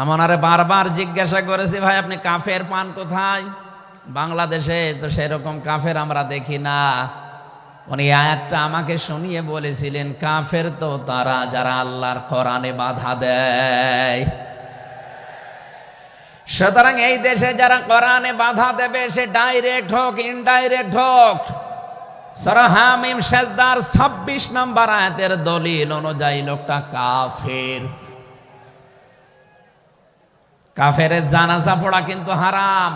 আমারে বারবার জিজ্ঞাসা করেছি, ভাই, আপনি কাফের পান কোথায়? বাংলাদেশে তো সেরকম কাফের আমরা দেখি না। উনি আয়াতটা আমাকে শুনিয়ে বলেছিলেন, কাফের তো তারা যারা আল্লাহর কোরআনে বাধা দেয়। সুতরাং এই দেশে যারা কোরআনে বাধা দেবে, সে ডাইরেক্ট হোক, ইনডাইরেক্ট হোক সরহামিম শেষদার ছাব্বিশ নম্বর আয়াতের দলিল অনুযায়ী লোকটা কাফের। কাফের জানাজা পড়া কিন্তু হারাম।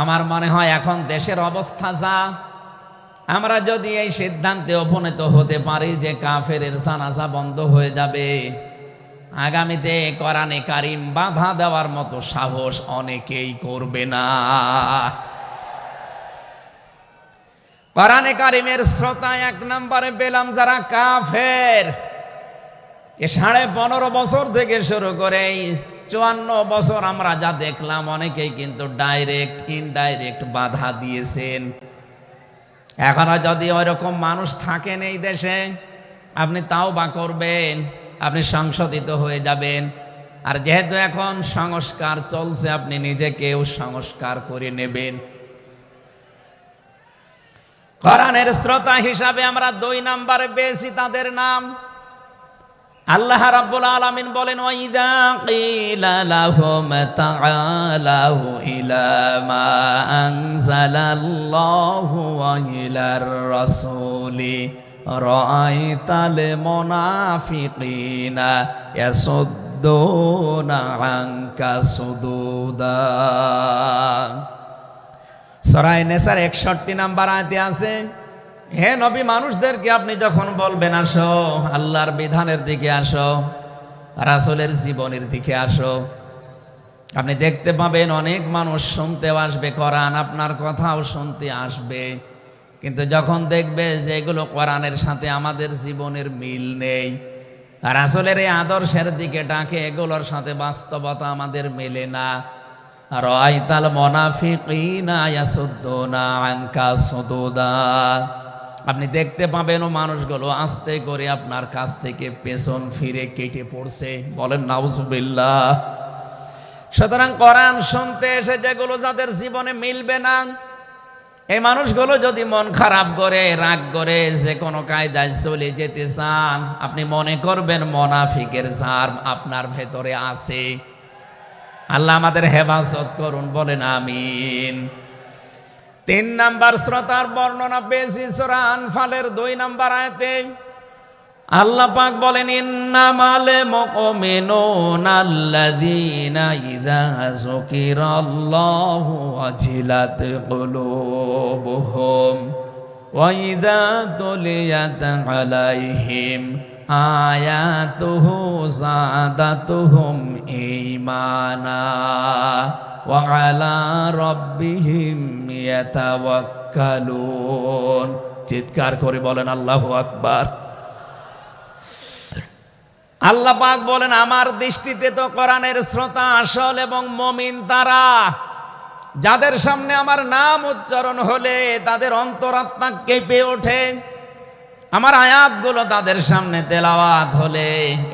আমার মনে হয় এখন দেশের অবস্থা যা। আমরা যদি এই সিদ্ধান্তে উপনীত হতে পারি যে কাফের জানাজা বন্ধ হয়ে যাবে, আগামীতে কোরআনে কারিম বাধা দেওয়ার মতো সাহস অনেকেই করবে না। কোরআনে কারিমের শ্রোতা এক নম্বরে পেলাম যারা কাফের, এ সাড়ে পনেরো বছর থেকে শুরু করে চুয়ান্ন বছর আমরা যা দেখলাম, অনেকেই কিন্তু ডাইরেক্ট ইনডাইরেক্ট বাধা দিয়েছেন। এখনও যদি ওইরকম মানুষ থাকেন এই দেশে, আপনি তাও বা করবেন, আপনি সংশোধিত হয়ে যাবেন। আর যেহেতু এখন সংস্কার চলছে, আপনি নিজেকেও সংস্কার করে নেবেন। কোরআনের শ্রোতা হিসাবে আমরা দুই নাম্বারে পেয়েছি তাদের নাম। আল্লাহ রাব্বুল আলামিন বলেন, ওয়াইদা কিলা লাহুম তাআলাউ ইলা মা আনজালাল্লাহু ওয়া ইলার রাসূলি, রাআইতাল মুনাফিকিনা ইয়াসুদ্দুনা আনকা সুদুদা. সরাই নেসার একষট্টি নাম্বার আয়তে আছে হে নবী, মানুষদেরকে আপনি যখন বলবেন, আসো, আল্লাহর বিধানের দিকে আসো, রাসলের জীবনের দিকে আসো, আপনি দেখতে পাবেন অনেক মানুষ শুনতেও আসবে, কোরআন আপনার কথাও শুনতে আসবে। কিন্তু যখন দেখবে যে এগুলো কোরআনের সাথে আমাদের জীবনের মিল নেই আর আসলের এই আদর্শের দিকে ডাকে, এগুলোর সাথে বাস্তবতা আমাদের মেলে না। আর আইতাল ইয়াসুদ্দুনা আনকা সুদুদা। আপনি দেখতে পাবেন ও মানুষগুলো আস্তে করে আপনার কাছ থেকে পেছন ফিরে কেটে পড়ছে। বলেন, নাউজুবিল্লাহ। সুতরাং কোরআন শুনতে এসে যেগুলো যাদের জীবনে মিলবে না, এই মানুষগুলো যদি মন খারাপ করে, রাগ করে, যে কোনো কায়দায় চলে যেতে চান, আপনি মনে করবেন মনাফিকের ঝাড় আপনার ভেতরে আছে। আল্লাহ আমাদের হেফাজত করুন, বলেন, আমিন। তিন নাম্বার শ্রোতার বর্ণনা পেয়েছি সোরা আনফালের দুই নাম্বার আয়তে। আল্লাহ পাক বলেন, ইন্নামালে মুমিনুন আল্লাযীনা ইযা যুকিরাল্লাহু ওয়াজিলাত কুলুবুহুম ওয়া ইযা তুলিয়াত আলাইহিম আয়াতুহু যাদাতুহুম ঈমানা ওয়া আলা রাব্বিহিম ইয়াতাওয়াক্কালুন। চিৎকার করে বলেন, আল্লাহু আকবার। আল্লাহ পাক বলেন, আমার দৃষ্টিতে তো কোরআনের শ্রোতা আসল এবং মমিন তারা। যাদের সামনে আমার নাম উচ্চারণ হলে তাদের অন্তরাত্মা কেঁপে ওঠে। আমার আয়াতগুলো তাদের সামনে তেলাওয়াত হলে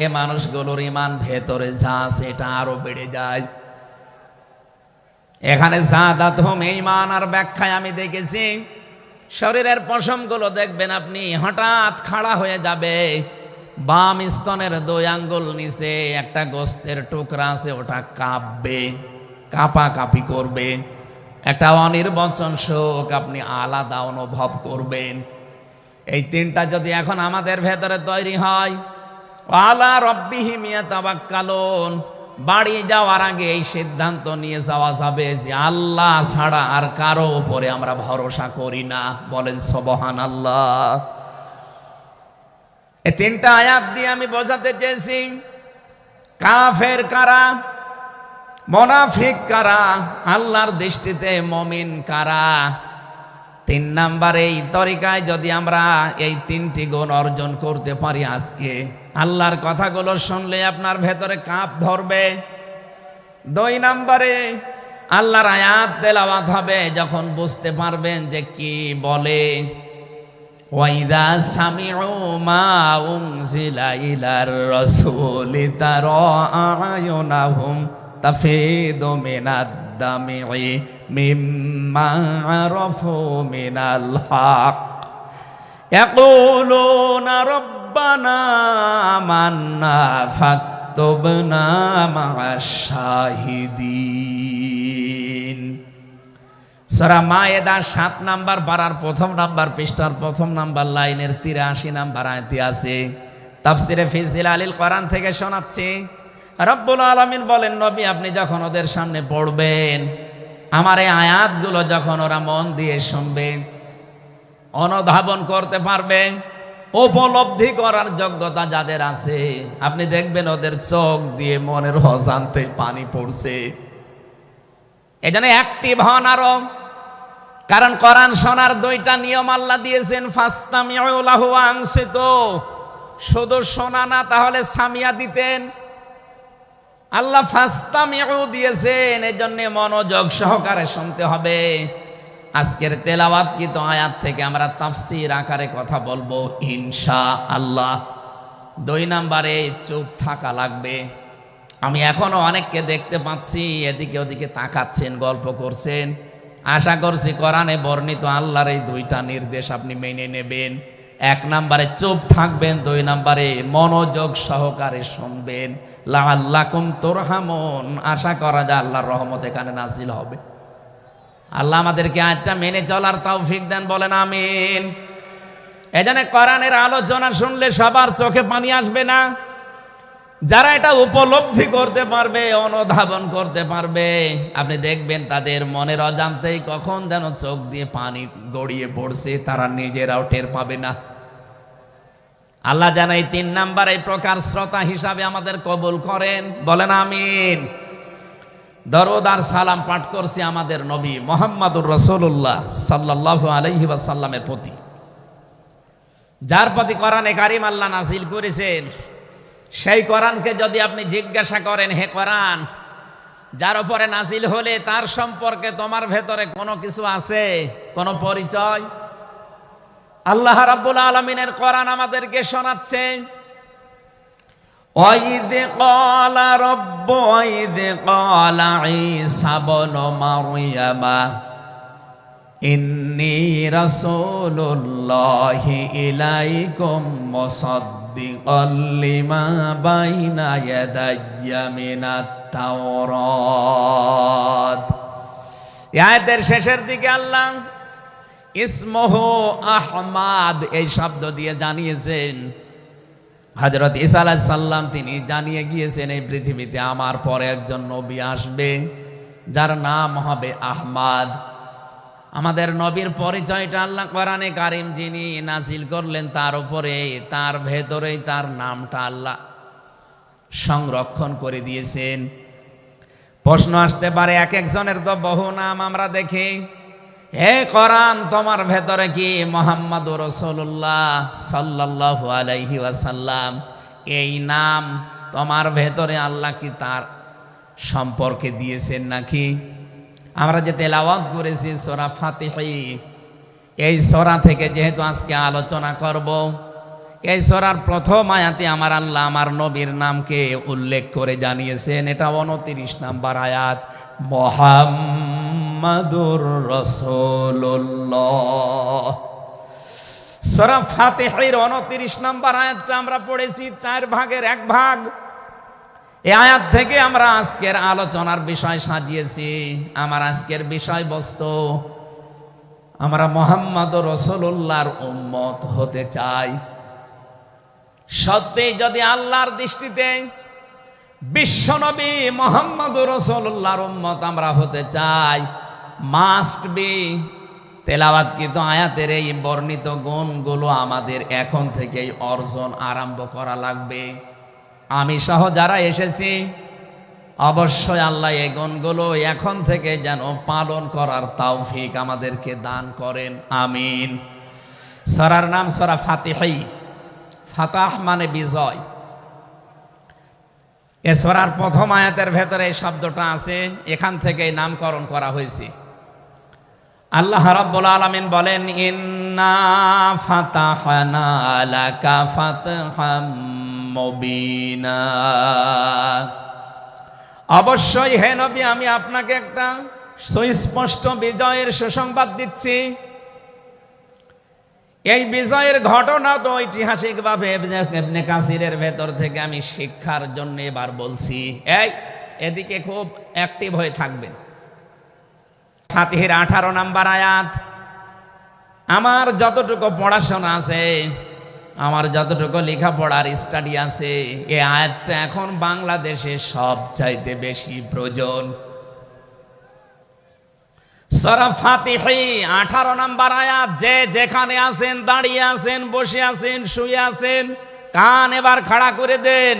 এ মানুষগুলোর ইমান ভেতরে যা সেটা আরও বেড়ে যায়। এখানে জাদাত হোম ইমান আর ব্যাখ্যায় আমি দেখেছি, শরীরের পশমগুলো দেখবেন আপনি হঠাৎ খাড়া হয়ে যাবে, বাম স্তনের দুই আঙ্গুল নিচে একটা গোস্তের টুকরা আছে, ওটা কাঁপবে কাঁপা কাঁপি করবে। একটা অনির্বচন শোক আপনি আলাদা অনুভব করবেন। এই তিনটা যদি এখন আমাদের ভেতরে তৈরি হয়, আলা রব্বিহিমিয়া তাবাক্কালুন বাড়ি যাওয়ার আগে এই সিদ্ধান্ত নিয়ে যাওয়া যাবে যে আল্লাহ ছাড়া আর কারও উপরে আমরা ভরসা করি না। বলেন সবহান আল্লাহ এই তিনটা আয়াত দিয়ে আমি বোঝাতে চেয়েছি, কাফের কারা, মনাফিক কারা, আল্লাহর দৃষ্টিতে মমিন কারা তিন নাম্বার এই তরিকায় যদি আমরা এই তিনটি গুণ অর্জন করতে পারি আজকে, আল্লাহর কথাগুলো শুনলে আপনার ভেতরে কাঁপ ধরবে। দুই নাম্বারে, আল্লাহর আয়াত তেলাওয়াত হবে যখন বুঝতে পারবেন যে কি বলে। ওয়াইদা সামিউ তারা দামি'i মিম্মা আরাফু মিনাল হক يقولون ربنا آمنا فاكتبنا مع الشاهدين সরা মায়েদা সাত নাম্বার পাড়ার প্রথম নাম্বার পৃষ্ঠার প্রথম নাম্বার লাইনের তিরাশি নাম্বার আয়তি আছে তাফসিরে ফিজিল আলিল কোরআন থেকে শোনাচ্ছি রব্বুল আলমিন বলেন, নবী, আপনি যখন ওদের সামনে পড়বেন, আমার এই আয়াতগুলো যখন ওরা মন দিয়ে শুনবেন, অনুধাবন করতে পারবে উপলব্ধি করার যোগ্যতা যাদের আছে, আপনি দেখবেন ওদের চোখ দিয়ে মনের অজান্তে পানি পড়ছে। এজন্য অ্যাক্টিভ হন আরও কারণ কোরআন শোনার দুইটা নিয়ম আল্লাহ দিয়েছেন, ফাস্তামিউলাহু আংসিত। শুধু শোনা না, তাহলে সামিয়া দিতেন। আল্লাহ ফাস্তা ফাস্তামিউ দিয়েছেন, এজন্য মনোযোগ সহকারে শুনতে হবে। আজকের তেলাওয়াত কিন্তু আয়াত থেকে আমরা তাফসির আকারে কথা বলব ইনশা আল্লাহ দুই নাম্বারে চুপ থাকা লাগবে। আমি এখনও অনেককে দেখতে পাচ্ছি, এদিকে ওদিকে তাকাচ্ছেন, গল্প করছেন। আশা করছি কোরআনে বর্ণিত আল্লাহর এই দুইটা নির্দেশ আপনি মেনে নেবেন। এক নাম্বারে চুপ থাকবেন, দুই নাম্বারে মনোযোগ সহকারে শুনবেন। লাল্লাকুম তোরহামন। আশা করা যায় আল্লাহর রহমত এখানে নাজিল হবে। আল্লাহ আমাদেরকে আজটা মেনে চলার তৌফিক দেন, বলেন আমিন। এজন্য কোরআনের আলোচনা শুনলে সবার চোখে পানি আসবে না। যারা এটা উপলব্ধি করতে পারবে, অনুধাবন করতে পারবে, আপনি দেখবেন তাদের মনের অজান্তেই কখন যেন চোখ দিয়ে পানি গড়িয়ে পড়ছে, তারা নিজেরাও টের পাবে না। আল্লাহ যেন এই তিন নাম্বার এই প্রকার শ্রোতা হিসাবে আমাদের কবুল করেন। বলেন আমিন। দরদ আর সালাম পাঠ করছি আমাদের নবী মোহাম্মদুর রসুল্লাহ সাল্লাহ আলহি সাল্লামের প্রতি। যার প্রতি কোরআনে কারিম আল্লাহ নাসিল করেছেন, সেই কোরআনকে যদি আপনি জিজ্ঞাসা করেন, হে কোরআন, যার উপরে নাজিল হলে তার সম্পর্কে তোমার ভেতরে কোনো কিছু আছে? কোনো পরিচয়? আল্লাহ রাব্বুল আলমিনের কোরআন আমাদেরকে শোনাচ্ছে وإذ قال رب وإذ قال عيسى بن مريم إني رسول الله إليكم مصدقا لما بين يدي من التوراة আয়াতের শেষের দিকে আল্লাহ ইসমহ আহমাদ এই শব্দ দিয়ে জানিয়েছেন। হজরত ইসা সাল্লাম তিনি জানিয়ে গিয়েছেন, এই পৃথিবীতে আমার পরে একজন নবী আসবে, যার নাম হবে আহমাদ। আমাদের নবীর পরিচয়টা আল্লাহ কোরআনে কারিম যিনি নাজিল করলেন, তার উপরে, তার ভেতরেই তার নামটা আল্লাহ সংরক্ষণ করে দিয়েছেন। প্রশ্ন আসতে পারে, এক একজনের তো বহু নাম আমরা দেখি। হে কোরআন, তোমার ভেতরে কি মোহাম্মদ রসুল্লাহ সাল্লাহ আলাইহি ওয়াসাল্লাম? এই নাম তোমার ভেতরে আল্লাহ কি তার সম্পর্কে দিয়েছেন নাকি? আমরা যে তেলাওয়াত করেছি সোরা ফাতিহি, এই সোরা থেকে যেহেতু আজকে আলোচনা করব, এই সোরার প্রথম আয়াতে আমার আল্লাহ আমার নবীর নামকে উল্লেখ করে জানিয়েছেন। এটা উনতিরিশ নাম্বার আয়াত মোহাম্মদুর রসুল্লাহ সরা ফাতেহের উনতিরিশ নাম্বার আয়াতটা আমরা পড়েছি, চার ভাগের এক ভাগ। এ আয়াত থেকে আমরা আজকের আলোচনার বিষয় সাজিয়েছি। আমার আজকের বিষয়বস্তু, আমরা মোহাম্মদ রসুল্লাহর উম্মত হতে চাই। সত্যি যদি আল্লাহর দৃষ্টিতে বিশ্বনবী মোহাম্মদ রসুল্লাহর উম্মত আমরা হতে চাই মাস্ট বি তেলাওয়াতকৃত আয়াতের এই বর্ণিত গুণগুলো আমাদের এখন থেকেই অর্জন আরম্ভ করা লাগবে। আমি সহ যারা এসেছি, অবশ্যই আল্লাহ এই গুণগুলো এখন থেকে যেন পালন করার তাওফিক আমাদেরকে দান করেন। আমিন। সরার নাম সরা ফাতিহাই ফাতাহ মানে বিজয়। এ সরার প্রথম আয়াতের ভেতরে এই শব্দটা আছে, এখান থেকে নামকরণ করা হয়েছে। আল্লাহ রাব্বুল আলামিন বলেন, ইন্না ফাতাহানা লাকা ফাতহাম মুবিনা। অবশ্যই হে নবী, আমি আপনাকে একটা সুস্পষ্ট বিজয়ের সুসংবাদ দিচ্ছি। এই বিজয়ের ঘটনা তো ঐতিহাসিকভাবে এমনি কাসিরের ভেতর থেকে আমি শিক্ষার জন্য এবার বলছি। এই, এদিকে খুব অ্যাক্টিভ হয়ে থাকবেন। ফাতিহের আঠারো নাম্বার আয়াত, আমার যতটুকু পড়াশোনা আছে, আমার যতটুকু লেখাপড়ার স্টাডি আছে এই আয়াতটা এখন বাংলাদেশে সব চাইতে বেশি প্রয়োজন। আঠারো নাম্বার আয়াত, যে যেখানে আছেন, দাঁড়িয়ে আছেন, বসে আছেন, শুয়ে আছেন, কান এবার খাড়া করে দেন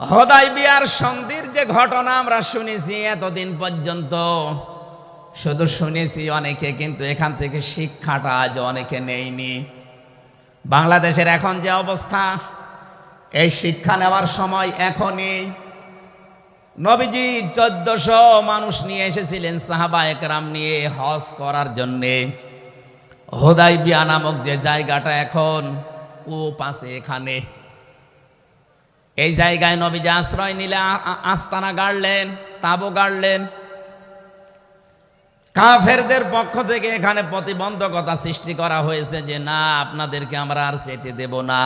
হদাই বিয়ার সন্ধির যে ঘটনা আমরা শুনেছি এতদিন পর্যন্ত, শুধু শুনেছি অনেকে, কিন্তু এখান থেকে শিক্ষাটা আজ অনেকে নেইনি বাংলাদেশের এখন যে অবস্থা, এই শিক্ষা নেওয়ার সময় এখনই নবীজি চোদ্দশো মানুষ নিয়ে এসেছিলেন সাহাবা একরাম নিয়ে হজ করার জন্যে। হোদাই বিয়া নামক যে জায়গাটা এখন কূপ আছে এখানে। এই জায়গায় নবীজি আশ্রয় নিলে আস্তানা গাড়লেন, তাবু গাড়লেন। কাফেরদের পক্ষ থেকে এখানে প্রতিবন্ধকতা সৃষ্টি করা হয়েছে যে, না, আপনাদেরকে আমরা আর যেতে দেব না।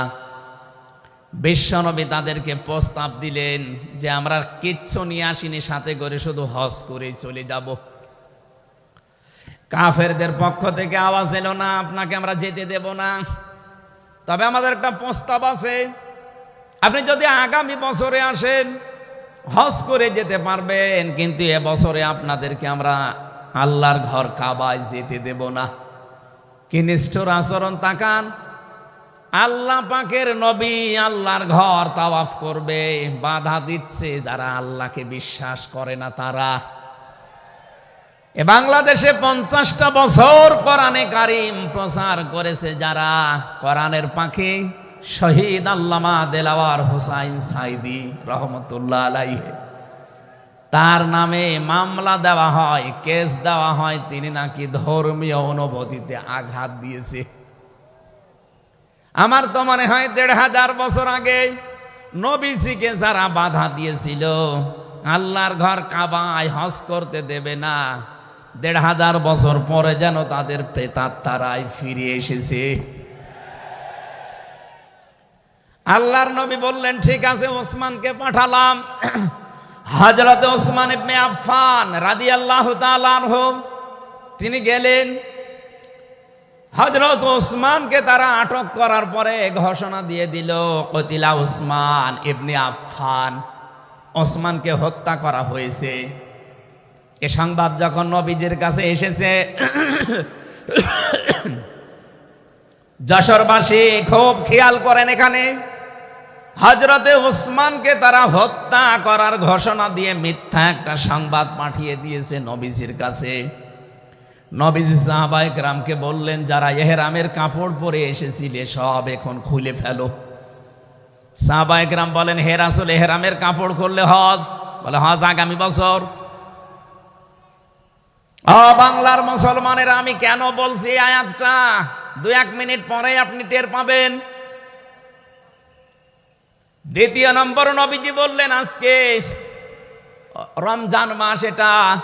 বিশ্বনবী তাদেরকে প্রস্তাব দিলেন যে, আমরা কিচ্ছু নিয়ে আসিনি, সাথে করে শুধু হজ করেই চলে যাব। কাফেরদের পক্ষ থেকে আওয়াজ এলো, না, আপনাকে আমরা যেতে দেব না। তবে আমাদের একটা প্রস্তাব আছে আপনি যদি আগামী বছরে আসেন, হজ করে যেতে পারবেন, কিন্তু এ বছরে আপনাদেরকে আমরা আল্লাহর ঘর কাবায় যেতে দেব না। কি নিষ্ঠুর আচরণ তাকান। আল্লাহ পাকের নবী আল্লাহর ঘর তাওয়াফ করবে, বাধা দিচ্ছে যারা আল্লাহকে বিশ্বাস করে না তারা। এ বাংলাদেশে পঞ্চাশটা বছর কোরআনে কারিম প্রচার করেছে যারা, কোরআনের পাখি। শহীদ আল্লামা দেলাওয়ার হোসাইন সাইদি রহমতুল্লাহ আলাইহে। তার নামে মামলা দেওয়া হয়, কেস দেওয়া হয়, তিনি নাকি ধর্মীয় অনুভূতিতে আঘাত দিয়েছে। আমার তো মনে হয় দেড় হাজার বছর আগে নবীজিকে যারা বাধা দিয়েছিল, আল্লাহর ঘর কাবায় হজ করতে দেবে না, দেড় হাজার বছর পরে যেন তাদের প্রেতাত্মারাই ফিরে এসেছে। আল্লাহর নবী বললেন, ঠিক আছে, ওসমানকে পাঠালাম। হজরত ওসমান ইবনে আফফান রাদিয়াল্লাহু তাআলা আনহু, তিনি গেলেন। হজরত ওসমানকে তারা আটক করার পরে ঘোষণা দিয়ে দিল, কতিলা ওসমান ইবনে আফফান, ওসমানকে হত্যা করা হয়েছে। এ সংবাদ যখন নবীজির কাছে এসেছে, যশোরবাসী খুব খেয়াল করেন এখানে। হজরতে ওসমানকে তারা হত্যা করার ঘোষণা দিয়ে মিথ্যা একটা সংবাদ পাঠিয়ে দিয়েছে নবীজির কাছে। নবীজি সাহাবাইক রামকে বললেন, যারা এহেরামের কাপড় পরে এসেছিলে, সব এখন খুলে ফেলো। সাহাবাইক রাম বলেন, হে রাসুল, এহেরামের কাপড় খুললে হজ? বলে, হজ আগামী বছর। বাংলার মুসলমানের, আমি কেন বলছি আয়াতটা? দু এক মিনিট পরে আপনি টের পাবেন। দ্বিতীয় নম্বর নবীজি বললেন, আজকে রমজান মাস এটা।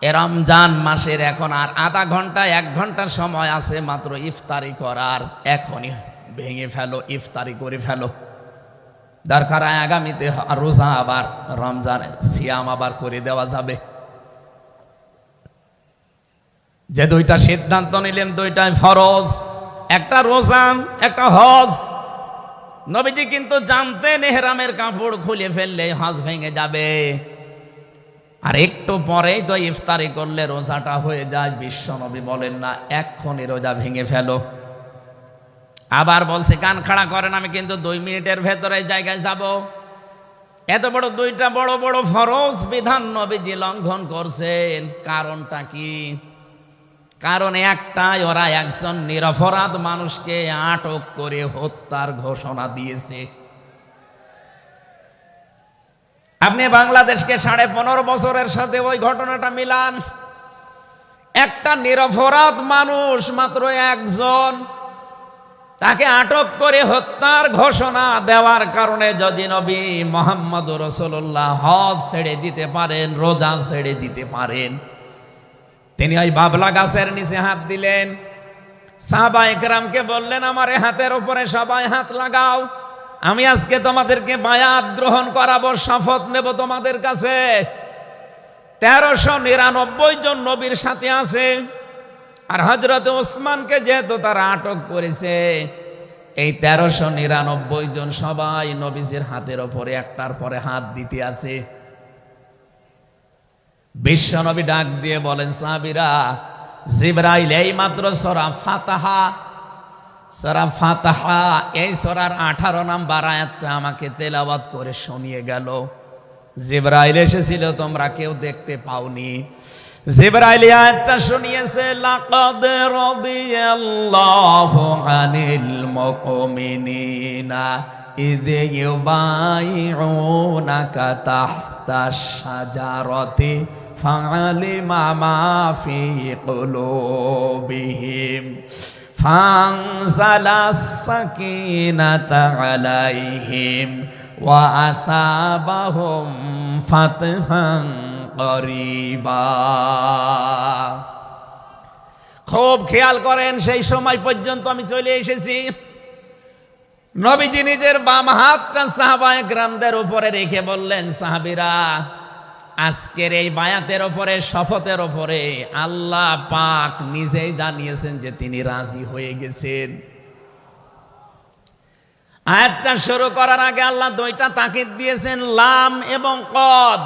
এ রমজান মাসের এখন আর আধা ঘণ্টা, এক ঘণ্টার সময় আছে মাত্র ইফতারি করার। এখনই ভেঙে ফেলো, ইফতারি করে ফেলো। দরকার আগামীতে রোজা আবার, রমজান সিয়াম আবার করে দেওয়া যাবে। যে দুইটা সিদ্ধান্ত নিলেন, দুইটাই ফরজ। একটা রোজা, একটা হজ। নবীজি কিন্তু জানতেন এহরামের কাপড় খুলে ফেললে হাঁস ভেঙে যাবে। আর একটু পরেই তো ইফতারি করলে রোজাটা হয়ে যায়, বিশ্ব নবী বলেন না এক্ষণে রোজা ভেঙে ফেলো। আবার বলছে, কান খাড়া করেন, আমি কিন্তু দুই মিনিটের ভেতরে জায়গায় যাব। এত বড় দুইটা বড় বড় ফরজ বিধান নবীজি লঙ্ঘন করছেন। কারণটা কি? কারণ একটাই, ওরা একজন নিরপরাধ মানুষকে আটক করে হত্যার ঘোষণা দিয়েছে। আপনি বাংলাদেশকে সাড়ে পনেরো বছরের সাথে ওই ঘটনাটা মিলান। একটা নিরপরাধ মানুষ মাত্র একজন, তাকে আটক করে হত্যার ঘোষণা দেওয়ার কারণে যদি নবী মোহাম্মদ রসুল্লাহ হজ ছেড়ে দিতে পারেন, রোজা ছেড়ে দিতে পারেন তিনি ওই বাবলা গাছের নিচে হাত দিলেন। সাহাবা একরামকে বললেন, আমার হাতের উপরে সবাই হাত লাগাও। আমি আজকে তোমাদেরকে বায়াত গ্রহণ করাবো, শপথ নেব তোমাদের কাছে। তেরোশো নিরানব্বই জন নবীর সাথে আছে। আর হজরত ওসমানকে যেহেতু তারা আটক করেছে, এই তেরোশো নিরানব্বই জন সবাই নবীজির হাতের ওপরে একটার পরে হাত দিতে আছে। বিশ্ব নবী ডাক দিয়ে বলেন সাহাবিরা জিব্রাইল এই মাত্র সরা ফাতাহা সরা ফাতাহা এই সরার আঠারো নাম্বার আয়াতটা আমাকে তেলাওয়াত করে শুনিয়ে গেল জিব্রাইল এসেছিল তোমরা কেউ দেখতে পাওনি জিব্রাইল এই আয়াতটা শুনিয়েছে লাকাদ রাদিয়াল্লাহু আনিল মুমিনিনা إذ يبايعونك تحت الشجرة فعلم ما في قلوبهم فانزل السكينة عليهم وأثابهم فتحا قريبا খুব খেয়াল করেন সেই সময় পর্যন্ত আমি চলে এসেছি নবীজি নিজের বাম হাতটা সাহাবায় গ্রামদের উপরে রেখে বললেন সাহাবিরা আজকের এই বায়াতের উপরে শপথের উপরে আল্লাহ পাক নিজেই জানিয়েছেন যে তিনি রাজি হয়ে গেছেন। আয়াতটা শুরু করার আগে আল্লাহ দুইটা তাকিদ দিয়েছেন, লাম এবং কদ।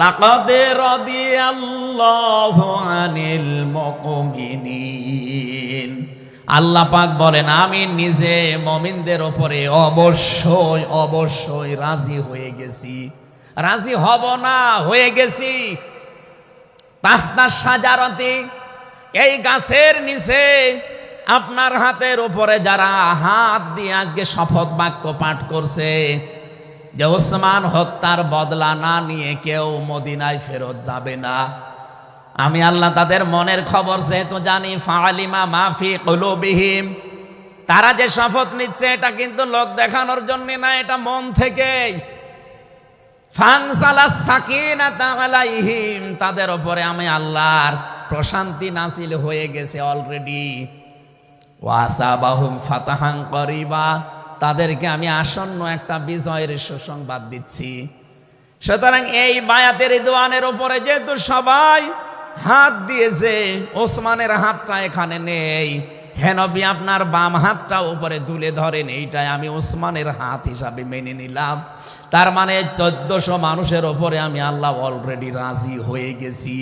লাকদে রাদিয়াল্লাহু আনিল মুমিনিন। আল্লাহ পাক বলেন, আমি নিজে মমিনদের ওপরে অবশ্যই অবশ্যই রাজি হয়ে গেছি। রাজি হব না, হয়ে গেছি। তাহতা সাজারতে, এই গাছের নিচে আপনার হাতের উপরে যারা হাত দিয়ে আজকে শপথ বাক্য পাঠ করছে, যে ওসমান হত্যার বদলা না নিয়ে কেউ মদিনায় ফেরত যাবে না। আমি আল্লাহ তাদের মনের খবর যেহেতু জানি ফালিমা মাফি কলুবিহীম, তারা যে শপথ নিচ্ছে, এটা কিন্তু লোক দেখানোর জন্য না, এটা মন থেকে তাদের ওপরে আমি আল্লাহর প্রশান্তি নাসিল হয়ে গেছে অলরেডি ওয়াসাবাহুম ফাতাহাং করিবা, তাদেরকে আমি আসন্ন একটা বিজয়ের সুসংবাদ দিচ্ছি। সুতরাং এই বায়াতের দোয়ানের উপরে যেহেতু সবাই হাত দিয়েছে, ওসমানের হাতটা এখানে নেই। হেনবি আপনার বাম হাতটা উপরে তুলে ধরেন, এইটাই আমি ওসমানের হাত হিসাবে মেনে নিলাম। তার মানে চোদ্দশো মানুষের ওপরে আমি আল্লাহ অলরেডি রাজি হয়ে গেছি।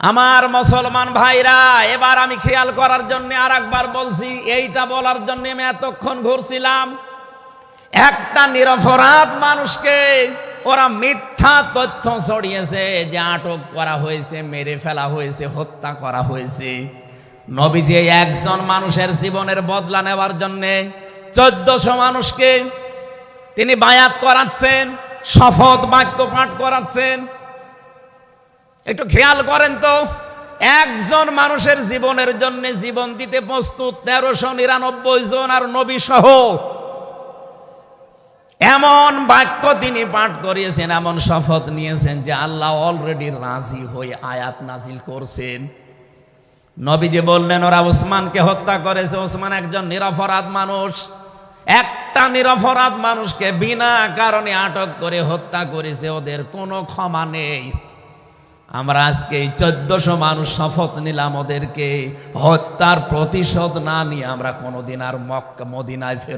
আমার মুসলমান ভাইরা, এবার আমি খেয়াল করার জন্য আর একবার বলছি, এইটা বলার জন্য আমি এতক্ষণ ঘুরছিলাম। একটা নিরপরাধ মানুষকে ওরা মিথ্যা তথ্য ছড়িয়েছে যে আটক করা হয়েছে, মেরে ফেলা হয়েছে, হত্যা করা হয়েছে। নবীজি একজন মানুষের জীবনের বদলা নেওয়ার জন্যে চোদ্দশো মানুষকে তিনি বায়াত করাচ্ছেন, শপথ বাক্য পাঠ করাচ্ছেন। একটু খেয়াল করেন তো, একজন মানুষের জীবনের জন্য জীবন দিতে প্রস্তুত তেরোশো নিরানব্বই জন আর নবী সহ এমন বাক্য তিনি পাঠ করিয়েছেন, এমন শপথ নিয়েছেন যে আল্লাহ অলরেডি রাজি হয়ে আয়াত নাজিল করছেন। নবীজি বললেন, ওরা ওসমানকে হত্যা করেছে, ওসমান একজন নিরপরাধ মানুষ। একটা নিরপরাধ মানুষকে বিনা কারণে আটক করে হত্যা করেছে, ওদের কোনো ক্ষমা নেই। আমরা আজকে এই চোদ্দশো মানুষ শপথ নিলাম ওদেরকে, হত্যার প্রতিশোধ না নিয়ে আমরা কোনোদিন আর মক্কা, মদিনায় ফেরত